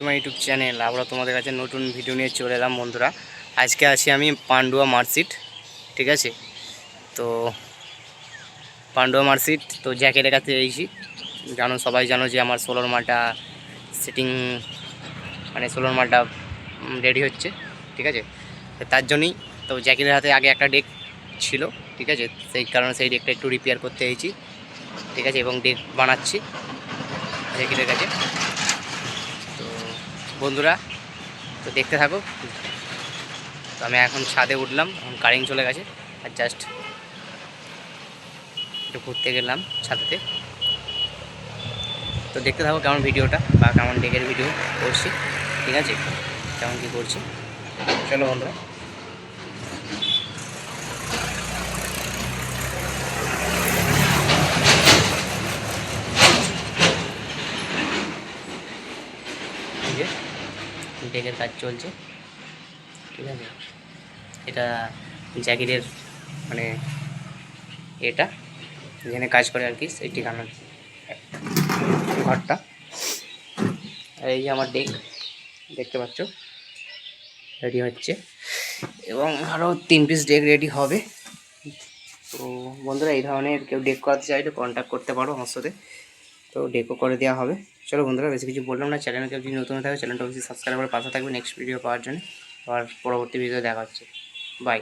আমার YouTube channel. আবার তোমাদের কাছে নতুন ভিডিও নিয়ে চলে এলাম বন্ধুরা। আজকে আছি আমি পান্ডুয়া মার্কশিট ঠিক আছে? তো পান্ডুয়া মার্কশিট তো জ্যাকেটের কাছে এসেছি। জানো, সবাই জানো যে আমার সোলার মালটা সেটিং মানে সোলার মালটা রেডি হচ্ছে, ঠিক আছে? তার জন্যই, তো জ্যাকেটের হাতে আগে একটা ডেক ছিল, ঠিক আছে? সেই কারণে সেই ডেকটা একটু রিপেয়ার করতে এসেছি, ঠিক আছে? এবং ডেক বানাচ্ছি জ্যাকেটের কাছে। বন্ধুরা, তো দেখতে থাকো। তো আমি এখন ছাদে উঠলাম, এখন কারিং চলে গেছে, আর জাস্ট একটু ঘুরতে গেলাম ছাদেতে। তো দেখতে থাকো কেমন ভিডিওটা বা কেমন ডেকের ভিডিও করছি, ঠিক আছে? কেমন কী করছি? চলো বন্ধুরা। যে ডেকের কাজ চলছে। ঠিক আছে? এটা জ্যাকেটের মানে এটা, যেখানে কাজ করে আর কি, সেই ঠিকানার ঘরটা। আর এই যে আমার ডেক দেখতে পাচ্ছ? রেডি হচ্ছে। এবং আরও তিন পিস ডেক রেডি হবে। তো বন্ধুরা, এই ধরনের কেউ ডেক করাতে চাইলে কন্ট্যাক্ট করতে পারো আমার সাথে। তো ডেকো করে দেওয়া হবে। চলো বন্ধুরা, বেশি কিছু বললাম না। চ্যানেলকে যদি নতুন থাকে চ্যানেলটা অবশ্যই সাবস্ক্রাইব করে পাশে থাকবে নেক্সট ভিডিও পাওয়ার জন্য। আবার পরবর্তী ভিডিও দেখা হচ্ছে। বাই